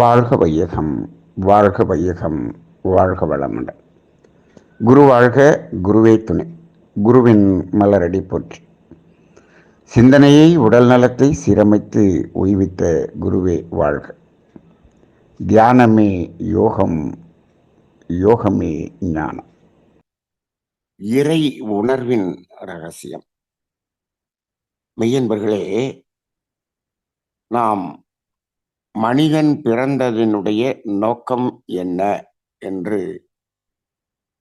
வாழ்க வையகம் வாழ்க வையகம் வாழ்க வளமுடன். குரு வாழ்க குருவே துணை. குருவின் மலரடி போற்றி. சிந்தனையை உடல் நலத்தை சீரமைத்து ஓய்வித்த குருவே வாழ்க. தியானமே யோகம் யோகமே ஞானம். இறை உணர்வின் ரகசியம். மெய்யன்பர்களே நாம் மனிதன் பிறந்ததினுடைய நோக்கம் என்ன? என்று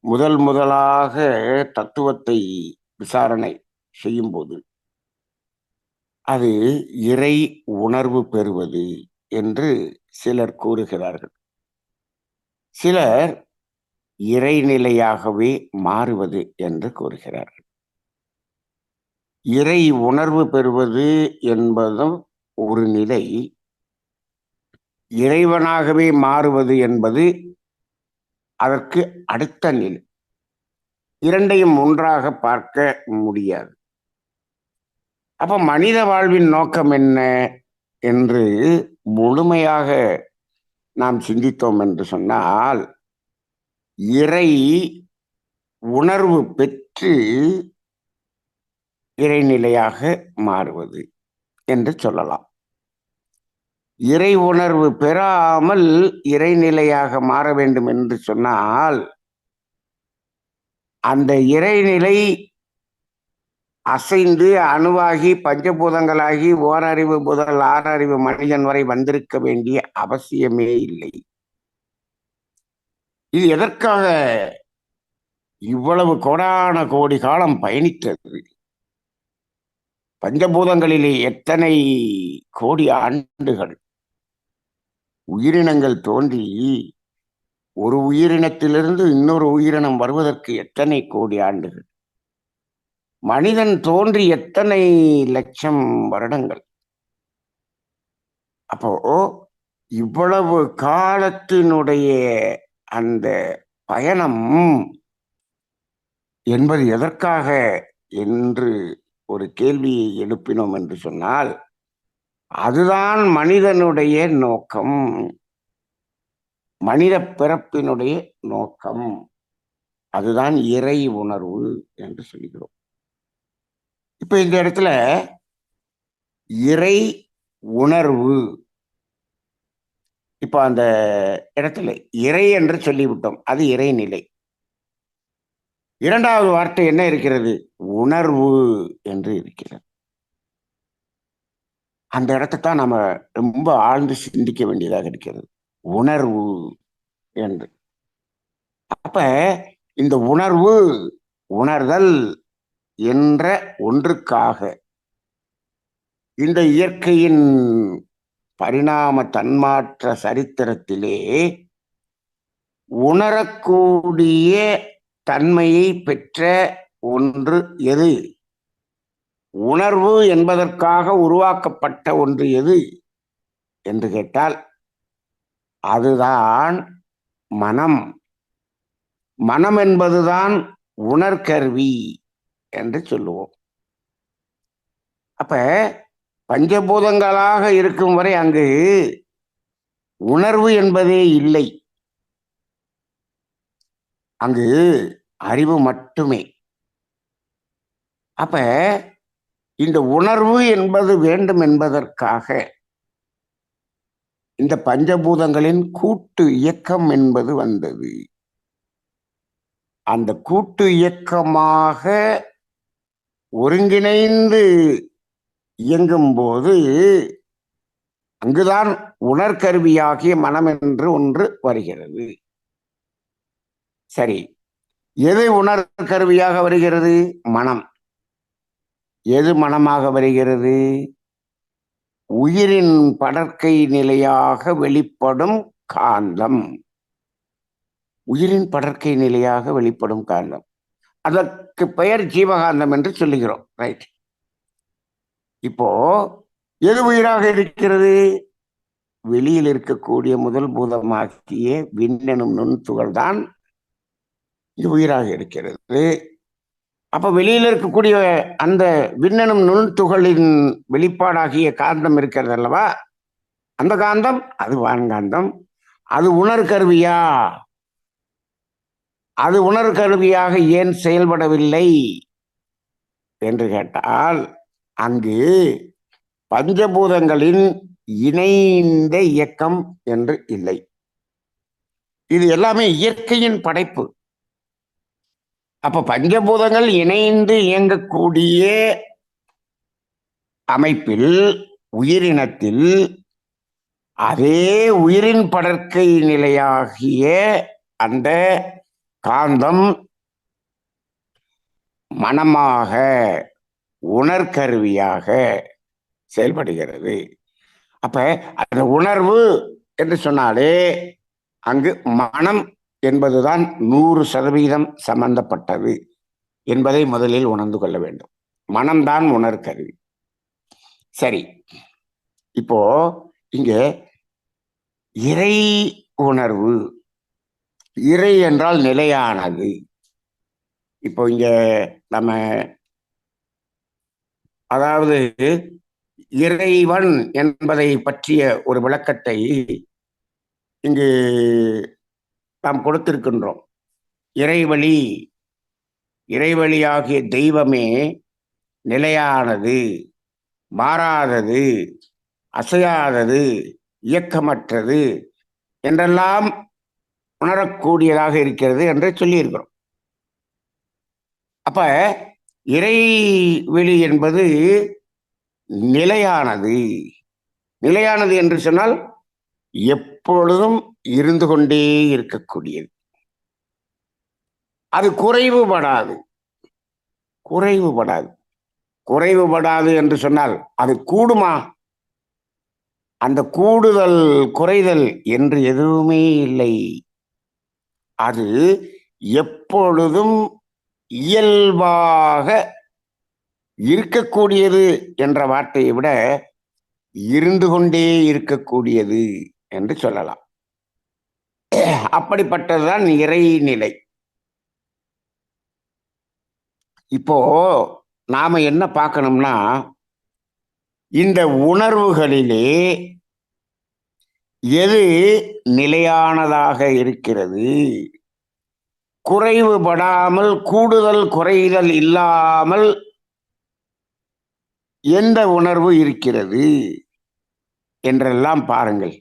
முதல் முதலாக தத்துவத்தை விசாரணை செய்யும்போது அது இறை உணர்வு பெறுவது என்று சிலர் கூறுகிறார்கள். சிலர் இறைநிலையாகவே மாறுவது என்று கூறுகிறார்கள். இறை உணர்வு பெறுவது என்பதும் ஒரு நிலை இறைவனாகவே மாறுவது என்பது அதற்கு அடுத்த நிலை. இரண்டையும் ஒன்றாக பார்க்க முடியாது. அப்ப மனித வாழ்வின் நோக்கம் என்ன என்று முழுமையாக நாம் சிந்தித்தோம் என்று சொன்னால் இறை உணர்வு பெற்று இறைநிலையாக மாறுவது என்று சொல்லலாம். இறை உணர்வு பெறாமல் இறைநிலையாக மாற வேண்டும் என்று சொன்னால் அந்த இறைநிலை அசைந்து அணுவாகி பஞ்சபூதங்களாகி ஓரறிவு முதல் ஆறறிவு மனிதன் வரை வந்திருக்க வேண்டிய அவசியமே இல்லை. இது எதற்காக? இவ்வளவு கோடான கோடி காலம் பயணித்தது. பஞ்சபூதங்களிலே எத்தனை கோடி ஆண்டுகள்? உயிரினங்கள் தோன்றி ஒரு உயிரினத்திலிருந்து இன்னொரு உயிரினம் வருவதற்கு எத்தனை கோடி ஆண்டுகள்? மனிதன் தோன்றி எத்தனை லட்சம் வருடங்கள்? அப்போ இவ்வளவு காலத்தினுடைய அந்த பயணம் என்பது எதற்காக? என்று ஒரு கேள்வியை எழுப்பினோம் என்று சொன்னால் அதுதான் மனிதனுடைய நோக்கம். மனித பிறப்பினுடைய நோக்கம். அதுதான் இறை உணர்வு என்று சொல்கிறோம். இப்ப இந்த இடத்துல இறை உணர்வு. இப்ப அந்த இடத்துல இறை என்று சொல்லிவிட்டோம். அது இறைநிலை இரண்டாவது வார்த்தை என்ன இருக்கிறது? உணர்வு என்று இருக்கிறது. அந்த இடத்தைத்தான் நம்ம ரொம்ப ஆழ்ந்து சிந்திக்க வேண்டியதாக இருக்கிறது. உணர்வு என்று. அப்ப இந்த உணர்வு உணர்தல் என்ற ஒன்றுக்காக இந்த இயற்கையின் பரிணாம தன்மாற்ற சரித்திரத்திலே உணரக்கூடிய தன்மையை பெற்ற ஒன்று எது? உணர்வு என்பதற்காக உருவாக்கப்பட்ட ஒன்று எது? என்று கேட்டால் அதுதான் மனம். மனம் என்பதுதான் உணர்கருவி என்று சொல்லுவோம். அப்ப பஞ்சபூதங்களாக இருக்கும் வரை அங்கு உணர்வு என்பதே இல்லை. அங்கு அறிவு மட்டுமே. அப்ப இந்த உணர்வு என்பது வேண்டும் என்பதற்காக இந்த பஞ்சபூதங்களின் கூட்டு இயக்கம் என்பது வந்தது. அந்த கூட்டு இயக்கமாக ஒருங்கிணைந்து இயங்கும் போது அங்குதான் உணர்கருவியாகிய மனம் என்று ஒன்று வருகிறது. சரி எது உணர் கருவியாக வருகிறது? மனம். எது மனமாக வருகிறது? உயிரின் படற்கை நிலையாக வெளிப்படும் காந்தம். உயிரின் படற்கை நிலையாக வெளிப்படும் காந்தம். அதற்கு பெயர் ஜீவகாந்தம் என்று சொல்லுகிறோம் ரைட் இப்போ எது உயிராக இருக்கிறது? வெளியில் இருக்கக்கூடிய முதல் பூதமாக்கிய விண்ணெனும் நுண்துகள் தான் இது உயிராக இருக்கிறது. அப்ப வெளியில இருக்கக்கூடிய அந்த விண்ணனும் நுண்துகளின் வெளிப்பாடாகிய காந்தம் இருக்கிறது அல்லவா? அந்த காந்தம் அது வான்காந்தம் அது உணர்கருவியா அது உணர்கருவியாக ஏன் செயல்படவில்லை? என்று கேட்டால் அங்கு பஞ்சபூதங்களின் இணைந்த இயக்கம் என்று இல்லை. இது எல்லாமே இயற்கையின் படைப்பு. அப்ப பஞ்சபூதங்கள் இணைந்து இயங்கக்கூடிய அமைப்பில் உயிரினத்தில் அதே உயிரின் படற்கை நிலையாகிய அந்த காந்தம் மனமாக உணர்கருவியாக செயல்படுகிறது. அப்ப அந்த உணர்வு என்று சொன்னாலே அங்கு மனம் என்பதுதான் நூறு சதவீதம் சம்பந்தப்பட்டது என்பதை முதலில் உணர்ந்து கொள்ள வேண்டும். மனம்தான் உணர்கருவி சரி இப்போ இங்கே இறை உணர்வு இறை என்றால் நிலையானது. இப்போ இங்க நம்ம அதாவது இறைவன் என்பதை பற்றிய ஒரு விளக்கத்தை இங்கு நாம் கொடுத்திருக்கின்றோம். இறைவழி இறைவழியாகிய தெய்வமே நிலையானது மாறாதது அசையாதது இயக்கமற்றது என்றெல்லாம் உணரக்கூடியதாக இருக்கிறது என்று சொல்லியிருக்கிறோம். அப்ப இறைவெளி என்பது நிலையானது. நிலையானது என்று சொன்னால் எப்பொழுதும் இருந்து கொண்டே இருக்கக்கூடியது. அது குறைவுபடாது. குறைவுபடாது. குறைவுபடாது என்று சொன்னால் அது கூடுமா? அந்த கூடுதல் குறைதல் என்று எதுவுமே இல்லை. அது எப்பொழுதும் இயல்பாக இருக்கக்கூடியது என்ற வார்த்தையை விட இருந்து கொண்டே இருக்கக்கூடியது. என்று சொல்லலாம். அப்படிப்பட்டதுதான் இறைநிலை. இப்போ நாம என்ன பார்க்கணும்னா இந்த உணர்வுகளிலே எது நிலையானதாக இருக்கிறது? குறைவுபடாமல் கூடுதல் குறைதல் இல்லாமல் எந்த உணர்வு இருக்கிறது? என்றெல்லாம் பாருங்கள்.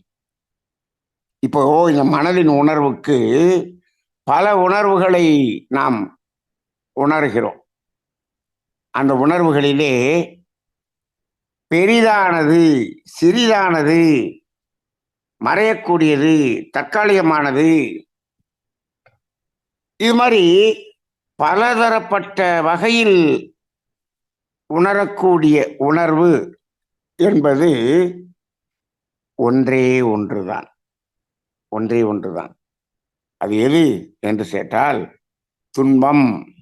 இப்போ இந்த மனதின் உணர்வுக்கு பல உணர்வுகளை நாம் உணர்கிறோம். அந்த உணர்வுகளிலே பெரிதானது சிறிதானது மறையக்கூடியது தற்காலிகமானது. இது மாதிரி பலதரப்பட்ட வகையில் உணரக்கூடிய உணர்வு என்பது ஒன்றே ஒன்றுதான். ஒன்றே ஒன்றுதான். அது எது என்று கேட்டால் துன்பம்.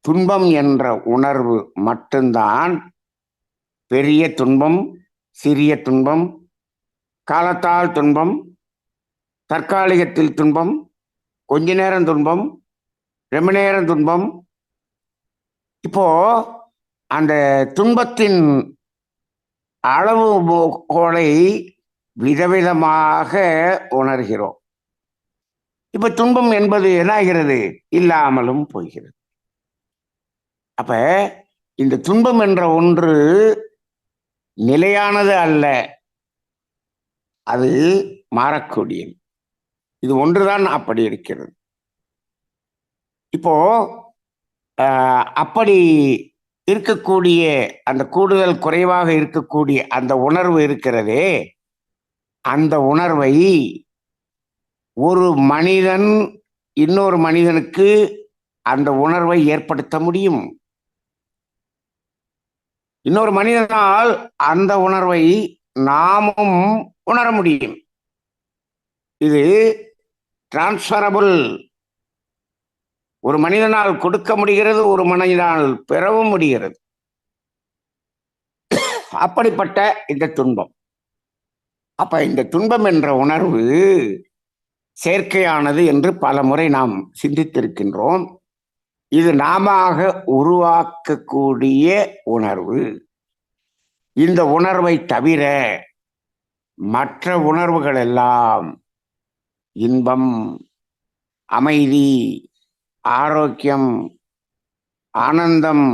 துன்பம் என்ற உணர்வு மட்டும்தான் பெரிய துன்பம் சிறிய துன்பம் காலத்தால் துன்பம் தற்காலிகத்தில் துன்பம் கொஞ்ச நேரம் துன்பம் ரொம்ப நேரம் துன்பம். இப்போ அந்த துன்பத்தின் அளவு கோலை விதவிதமாக உணர்கிறோம். இப்ப துன்பம் என்பது என்னாகிறது? இல்லாமலும் போகிறது அப்ப இந்த துன்பம் என்ற ஒன்று நிலையானது அல்ல. அது மாறக்கூடியது. இது ஒன்றுதான் அப்படி இருக்கிறது. இப்போ அப்படி இருக்கக்கூடிய அந்த கூடுதல் குறைவாக இருக்கக்கூடிய அந்த உணர்வு இருக்கிறதே அந்த உணர்வை ஒரு மனிதன் இன்னொரு மனிதனுக்கு அந்த உணர்வை ஏற்படுத்த முடியும். இன்னொரு மனிதனால் அந்த உணர்வை நாமும் உணர முடியும். இது டிரான்ஸ்பரபிள் ஒரு மனிதனால் கொடுக்க முடிகிறது ஒரு மனிதனால் பெறவும் முடிகிறது. அப்படிப்பட்ட இந்த துன்பம். அப்ப இந்த துன்பம் என்ற உணர்வு செயற்கையானது என்று பல முறை நாம் சிந்தித்திருக்கின்றோம். இது நாம உருவாக்கக்கூடிய உணர்வு. இந்த உணர்வை தவிர மற்ற உணர்வுகள் எல்லாம் இன்பம் அமைதி ஆரோக்கியம் ஆனந்தம்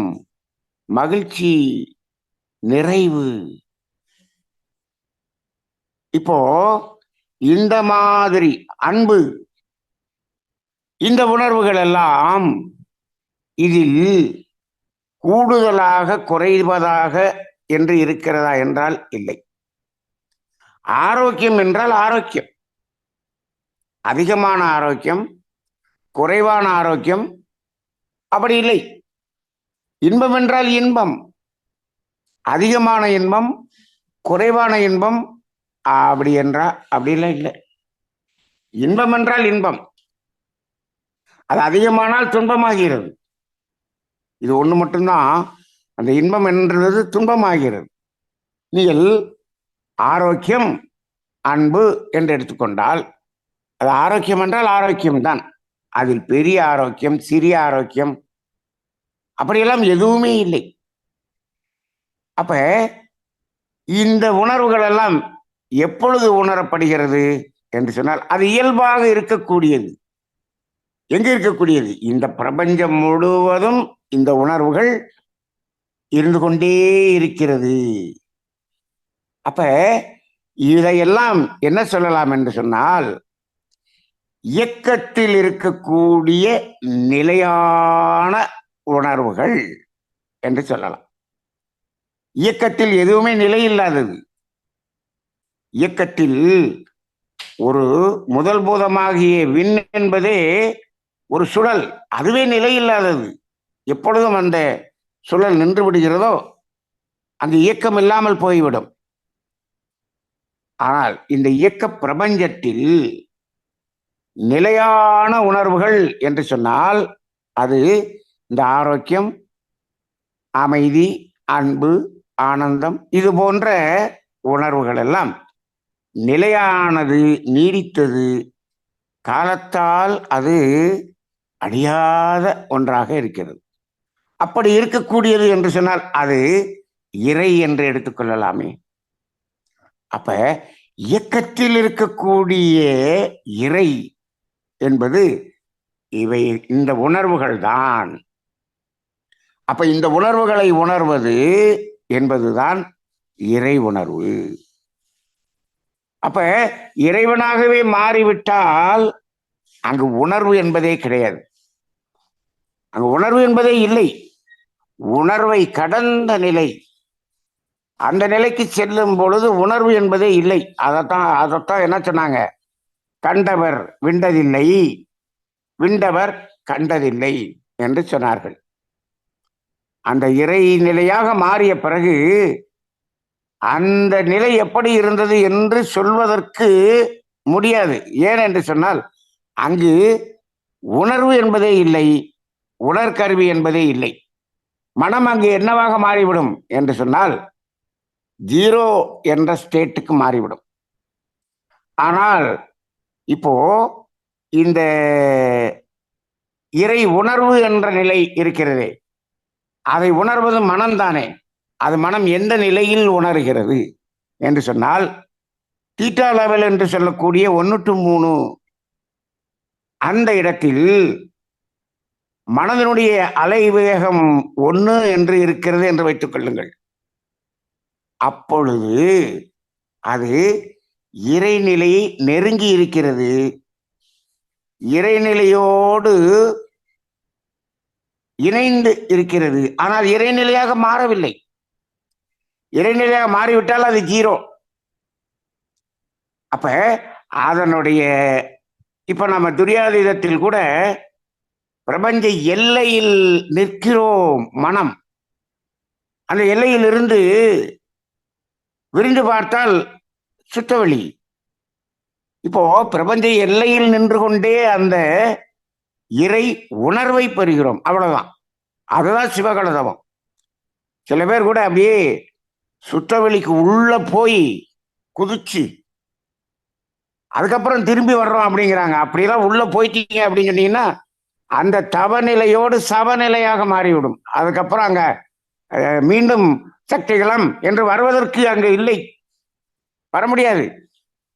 மகிழ்ச்சி நிறைவு இப்போ இந்த மாதிரி அன்பு இந்த உணர்வுகள் எல்லாம் இதில் கூடுதலாக குறைவதாக என்று இருக்கிறதா என்றால் இல்லை. ஆரோக்கியம் என்றால் ஆரோக்கியம். அதிகமான ஆரோக்கியம் குறைவான ஆரோக்கியம் அப்படி இல்லை. இன்பம் என்றால் இன்பம். அதிகமான இன்பம் குறைவான இன்பம் அப்படி என்றா அப்படிலாம் இல்லை. இன்பம் என்றால் இன்பம். அது அதிகமானால் துன்பமாகிறது. இது ஒன்று மட்டும்தான். அந்த இன்பம் என்றது துன்பமாகிறது. நீங்கள் ஆரோக்கியம் அன்பு என்று எடுத்துக்கொண்டால் அது ஆரோக்கியம் என்றால் ஆரோக்கியம்தான். அதில் பெரிய ஆரோக்கியம் சிறிய ஆரோக்கியம் அப்படியெல்லாம் எதுவுமே இல்லை. அப்ப இந்த உணர்வுகள் எல்லாம் எப்பொழுது உணரப்படுகிறது என்று சொன்னால் அது இயல்பாக இருக்கக்கூடியது. எங்க இருக்கக்கூடியது? இந்த பிரபஞ்சம் முழுவதும் இந்த உணர்வுகள் இருந்து கொண்டே இருக்கிறது. அப்ப இதையெல்லாம் என்ன சொல்லலாம் என்று சொன்னால் இயக்கத்தில் இருக்கக்கூடிய நிலையான உணர்வுகள் என்று சொல்லலாம். இயக்கத்தில் எதுவுமே நிலை இல்லாதது இயக்கத்தில் ஒரு முதல் பூதமாகிய விண் என்பதே ஒரு சுழல் அதுவே நிலை இல்லாதது. எப்பொழுதும் அந்த சுழல் நின்று விடுகிறதோ அந்த இயக்கம் இல்லாமல் போய்விடும். ஆனால் இந்த இயக்க பிரபஞ்சத்தில் நிலையான உணர்வுகள் என்று சொன்னால் அது இந்த ஆரோக்கியம் அமைதி அன்பு ஆனந்தம் இது போன்ற உணர்வுகள் எல்லாம் நிலையானது நீடித்தது காலத்தால் அது அழியாத ஒன்றாக இருக்கிறது. அப்படி இருக்கக்கூடியது என்று சொன்னால் அது இறை என்று எடுத்துக்கொள்ளலாமே அப்ப இயக்கத்தில் இருக்கக்கூடிய இறை என்பது இவை இந்த உணர்வுகள் தான். அப்ப இந்த உணர்வுகளை உணர்வது என்பதுதான் இறை உணர்வு. அப்ப இறைவனாகவே மாறிவிட்டால் அங்கு உணர்வு என்பதே கிடையாது. அங்கு உணர்வு என்பதே இல்லை. உணர்வை கடந்த நிலை. அந்த நிலைக்கு செல்லும் பொழுது உணர்வு என்பதே இல்லை. அதைத்தான் அதைத்தான் என்ன சொன்னாங்க? கண்டவர் விண்டதில்லை. விண்டவர் கண்டதில்லை என்று சொன்னார்கள். அந்த இறை நிலையாக மாறிய பிறகு அந்த நிலை எப்படி இருந்தது என்று சொல்வதற்கு முடியாது. ஏன் என்று சொன்னால் அங்கு உணர்வு என்பதே இல்லை உணர்கருவி என்பதே இல்லை. மனம் அங்கு என்னவாக மாறிவிடும் என்று சொன்னால் ஜீரோ என்ற ஸ்டேட்டுக்கு மாறிவிடும். ஆனால் இப்போ இந்த இறை உணர்வு என்ற நிலை இருக்கிறதே. அதை உணர்வது மனம்தானே. அது மனம் எந்த நிலையில் உணர்கிறது என்று சொன்னால் தீட்டா லெவல் என்று சொல்லக்கூடிய ஒன்று டு மூணு அந்த இடத்தில் மனதினுடைய அலை வேகம் ஒன்று என்று இருக்கிறது என்று வைத்துக் கொள்ளுங்கள். அப்பொழுது அது இறைநிலையை நெருங்கி இருக்கிறது. இறைநிலையோடு இணைந்து இருக்கிறது. ஆனால் இறைநிலையாக மாறவில்லை. இறைநிலையாக மாறிவிட்டால் அது ஜீரோ. அப்ப அதனுடைய இப்ப நம்ம துரியாதீதத்தில் கூட பிரபஞ்ச எல்லையில் நிற்கிறோம் மனம். அந்த எல்லையில் இருந்து விரிந்து பார்த்தால் சுத்தவெளி இப்போ பிரபஞ்ச எல்லையில் நின்று கொண்டே அந்த இறை உணர்வை பெறுகிறோம். அவ்வளவுதான். அதுதான் சிவகலதவம். சில பேர் கூட அப்படியே சுற்றவெளிக்கு உள்ள போய் குதிச்சு அதுக்கப்புறம் திரும்பி வர்றோம் அப்படிங்கிறாங்க. அப்படிலாம் உள்ள போயிட்டீங்க அப்படின்னு சொன்னீங்கன்னா அந்த தவநிலையோடு சவநிலையாக மாறிவிடும். அதுக்கப்புறம் அங்க மீண்டும் சக்திகளம் என்று வருவதற்கு அங்க இல்லை. வர முடியாது.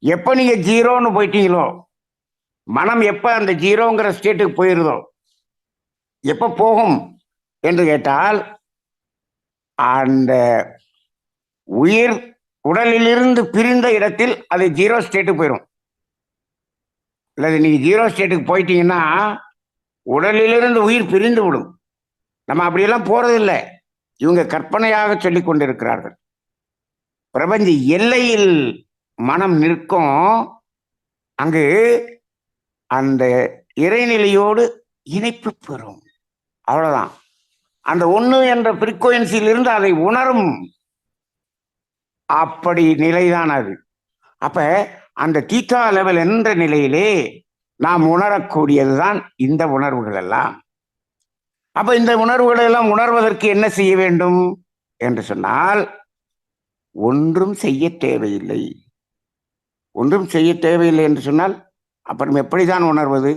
எப்ப நீங்க ஜீரோன்னு போயிட்டீங்களோ மனம் எப்ப அந்த ஜீரோங்கிற ஸ்டேட்டுக்கு போயிருதோ எப்ப போகும் என்று கேட்டால் அந்த உயிர் உடலிலிருந்து பிரிந்த இடத்தில் அது ஜீரோ ஸ்டேட்டுக்கு போயிடும் அல்லது நீங்க ஜீரோ ஸ்டேட்டுக்கு போயிட்டீங்கன்னா உடலிலிருந்து உயிர் பிரிந்து விடும். நம்ம அப்படியெல்லாம் போறதில்லை. இவங்க கற்பனையாக சொல்லிக் கொண்டிருக்கிறார்கள். பிரபஞ்ச எல்லையில் மனம் நிற்கும். அங்கு அந்த இறைநிலையோடு இணைப்பு பெறும். அவ்வளவுதான். அந்த ஒன்று என்ற frequency-யில் இருந்து அதை உணரும் அப்படி நிலைதான் அது. அப்ப அந்த தீட்டா லெவல் என்ற நிலையிலே நாம் உணரக்கூடியதுதான் இந்த உணர்வுகள் எல்லாம் அப்ப இந்த உணர்வுகளை எல்லாம் உணர்வதற்கு என்ன செய்ய வேண்டும் என்று சொன்னால் ஒன்றும் செய்ய தேவையில்லை. ஒன்றும் செய்ய தேவையில்லை என்று சொன்னால் அப்புறம் எப்படிதான் உணர்வது?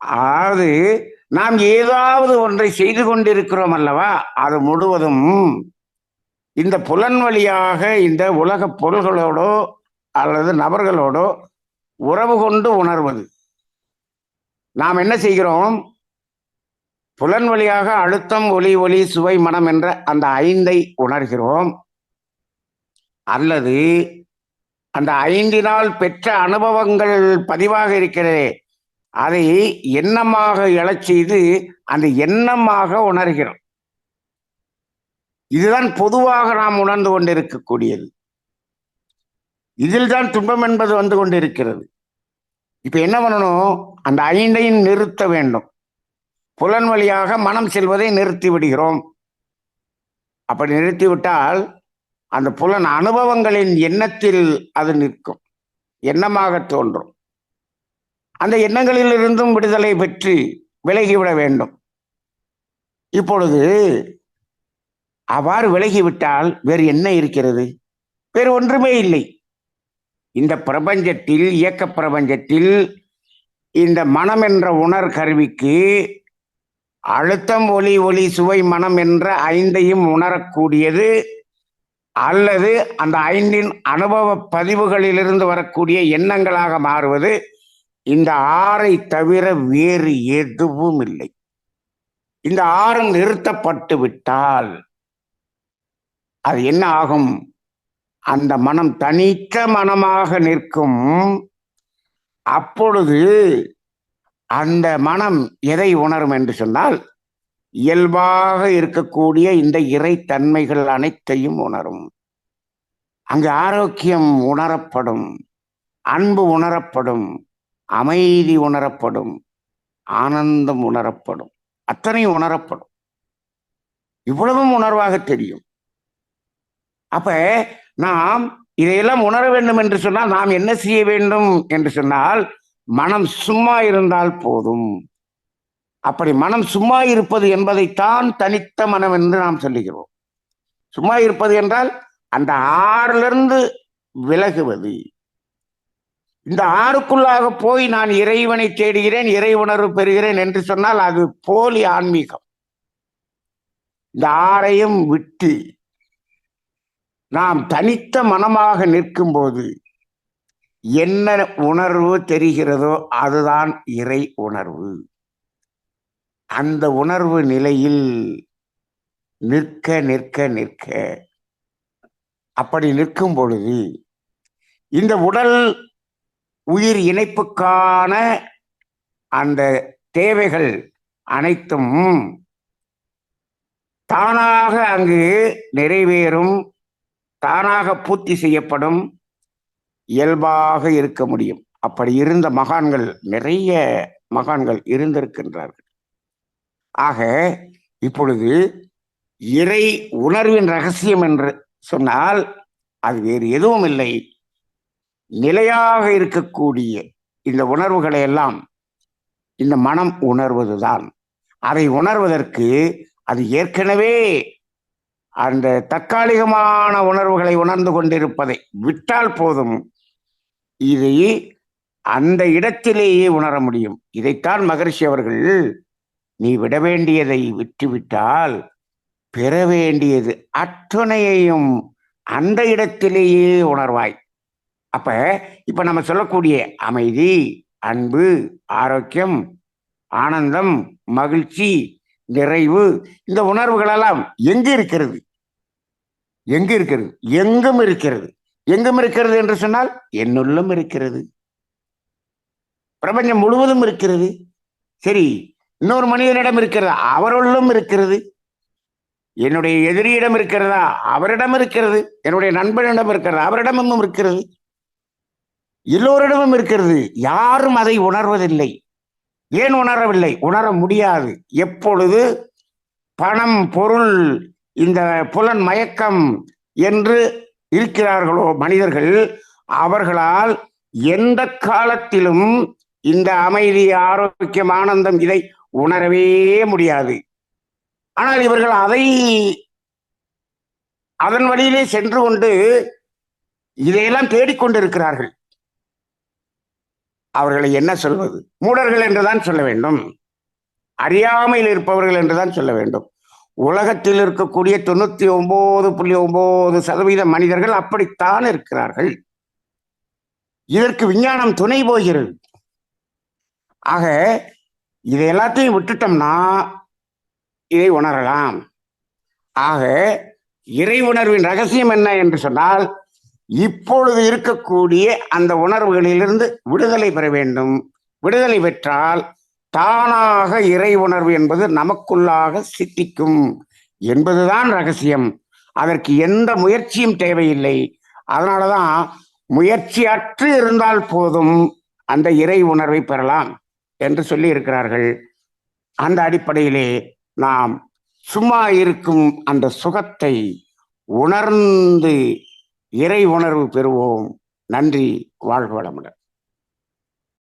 அதாவது நாம் ஏதாவது ஒன்றை செய்து கொண்டிருக்கிறோம் அல்லவா? அது முழுவதும் இந்த புலன் வழியாக இந்த உலக பொருள்களோடோ அல்லது நபர்களோடோ உறவு கொண்டு உணர்வது. நாம் என்ன செய்கிறோம்? புலன் வழியாக அழுத்தம் ஒளி ஒளி சுவை மனம் என்ற அந்த ஐந்தை உணர்கிறோம். அல்லது அந்த ஐந்தினால் பெற்ற அனுபவங்கள் பதிவாக இருக்கிறதே அதை எண்ணமாக எழச் செய்து அந்த எண்ணமாக உணர்கிறோம். இதுதான் பொதுவாக நாம் உணர்ந்து கொண்டிருக்கக்கூடியது. இதில் தான் துன்பம் என்பது வந்து கொண்டிருக்கிறது. இப்ப என்ன பண்ணணும்? அந்த ஐந்தையும் நிறுத்த வேண்டும். புலன் வழியாக மனம் செல்வதை நிறுத்தி விடுகிறோம். அப்படி நிறுத்திவிட்டால் அந்த புலன் அனுபவங்களின் எண்ணத்தில் அது நிற்கும். எண்ணமாக தோன்றும். அந்த எண்ணங்களிலிருந்தும் விடுதலை பெற்று விலகிவிட வேண்டும். இப்பொழுது அவ்வாறு விலகிவிட்டால் வேறு என்ன இருக்கிறது? வேறு ஒன்றுமே இல்லை. இந்த பிரபஞ்சத்தில் இயக்க பிரபஞ்சத்தில் இந்த மனம் என்ற உணர் கருவிக்கு அழுத்தம் ஒளி ஒளி சுவை மனம் என்ற ஐந்தையும் உணரக்கூடியது அல்லது அந்த ஐந்தின் அனுபவ பதிவுகளிலிருந்து வரக்கூடிய எண்ணங்களாக மாறுவது இந்த ஆறை தவிர வேறு எதுவும் இல்லை. இந்த ஆறு நிறுத்தப்பட்டு விட்டால் அது என்ன ஆகும்? அந்த மனம் தனித்த மனமாக நிற்கும். அப்பொழுது அந்த மனம் எதை உணரும் என்று சொன்னால் இயல்பாக இருக்கக்கூடிய இந்த இறை தன்மைகள் அனைத்தையும் உணரும். அங்கு ஆரோக்கியம் உணரப்படும் அன்பு உணரப்படும் அமைதி உணரப்படும் ஆனந்தம் உணரப்படும் அத்தனையும் உணரப்படும். இவ்வளவும் உணர்வாக தெரியும். அப்ப நாம் இதையெல்லாம் உணர வேண்டும் என்று சொன்னால் நாம் என்ன செய்ய வேண்டும் என்று சொன்னால் மனம் சும்மா இருந்தால் போதும். அப்படி மனம் சும்மா இருப்பது என்பதைத்தான் தனித்த மனம் என்று நாம் சொல்லுகிறோம். சும்மா இருப்பது என்றால் அந்த ஆறிலிருந்து விலகுவது. இந்த ஆறுக்குள்ளாக போய் நான் இறைவனை தேடுகிறேன் இறை உணர்வு பெறுகிறேன் என்று சொன்னால் அது போலி ஆன்மீகம். இந்த ஆறையும் விட்டு நாம் தனித்த மனமாக நிற்கும்போது என்ன உணர்வு தெரிகிறதோ அதுதான் இறை உணர்வு. அந்த உணர்வு நிலையில் நிற்க நிற்க நிற்க அப்படி நிற்கும் பொழுது இந்த உடல் உயிர் இணைப்புக்கான அந்த தேவைகள் அனைத்தும் தானாக அங்கு நிறைவேறும். தானாக பூர்த்தி செய்யப்படும் இயல்பாக இருக்க முடியும். அப்படி இருந்த மகான்கள் நிறைய மகான்கள் இருந்திருக்கின்றார்கள். ஆக இப்பொழுது இறை உணர்வின் ரகசியம் என்று சொன்னால் அது வேறு எதுவும் இல்லை. நிலையாக இருக்கக்கூடிய இந்த உணர்வுகளை எல்லாம் இந்த மனம் உணர்வதுதான். அதை உணர்வதற்கு அது ஏற்கனவே அந்த தற்காலிகமான உணர்வுகளை உணர்ந்து கொண்டிருப்பதை விட்டால் போதும். இதை அந்த இடத்திலேயே உணர முடியும். இதைத்தான் மகரிஷி அவர்கள் நீ விட வேண்டியதை விட்டுவிட்டால் பெற வேண்டியது அத்துணையையும் அந்த இடத்திலேயே உணர்வாய். அப்ப இப்ப நம்ம சொல்லக்கூடிய அமைதி அன்பு ஆரோக்கியம் ஆனந்தம் மகிழ்ச்சி நிறைவு. இந்த உணர்வுகளெல்லாம் எங்க இருக்கிறது? எங்க இருக்கிறது? எங்கும் இருக்கிறது. எங்கும் இருக்கிறது என்று சொன்னால் என்னுள்ளும் இருக்கிறது. பிரபஞ்சம் முழுவதும் இருக்கிறது. சரி இன்னொரு மனிதனிடம் இருக்கிறதா? அவருள்ளும் இருக்கிறது. என்னுடைய எதிரியிடம் இருக்கிறதா? அவரிடம் இருக்கிறது. என்னுடைய நண்பனிடம் இருக்கிறதா. அவரிடமும் இருக்கிறது. எல்லோரிடமும் இருக்கிறது. யாரும் அதை உணர்வதில்லை. ஏன் உணரவில்லை? உணர முடியாது. எப்பொழுது பணம் பொருள் இந்த புலன் மயக்கம் என்று இருக்கிறார்களோ மனிதர்கள் அவர்களால் எந்த காலத்திலும் இந்த அமைதி ஆரோக்கியம் ஆனந்தம் இதை உணரவே முடியாது. ஆனால் இவர்கள் அதை அதன் வழியிலே சென்று கொண்டு இதையெல்லாம் தேடிக்கொண்டிருக்கிறார்கள். அவர்களை என்ன சொல்வது? மூடர்கள் என்றுதான் சொல்ல வேண்டும். அறியாமையில் இருப்பவர்கள் என்றுதான் சொல்ல வேண்டும். உலகத்தில் இருக்கக்கூடிய தொண்ணூத்தி ஒன்பது புள்ளி ஒன்பது சதவீத மனிதர்கள் அப்படித்தான் இருக்கிறார்கள். இதற்கு விஞ்ஞானம் துணை போகிறது. ஆக இதை எல்லாத்தையும் விட்டுட்டோம்னா இதை உணரலாம். ஆக இறை உணர்வின் ரகசியம் என்ன என்று சொன்னால் இப்பொழுது இருக்கக்கூடிய அந்த உணர்வுகளிலிருந்து விடுதலை பெற வேண்டும். விடுதலை பெற்றால் தானாக இறை உணர்வு என்பது நமக்குள்ளாக சித்திக்கும் என்பதுதான் ரகசியம். அதற்கு எந்த முயற்சியும் தேவையில்லை. அதனாலதான் முயற்சியற்று இருந்தால் போதும் அந்த இறை உணர்வை பெறலாம் என்று சொல்லி இருக்கிறார்கள் அந்த அடிப்படையிலே நாம் சும்மா இருக்கும் அந்த சுகத்தை உணர்ந்து இறை உணர்வு பெறுவோம். நன்றி. வாழ்க வளமுடன்.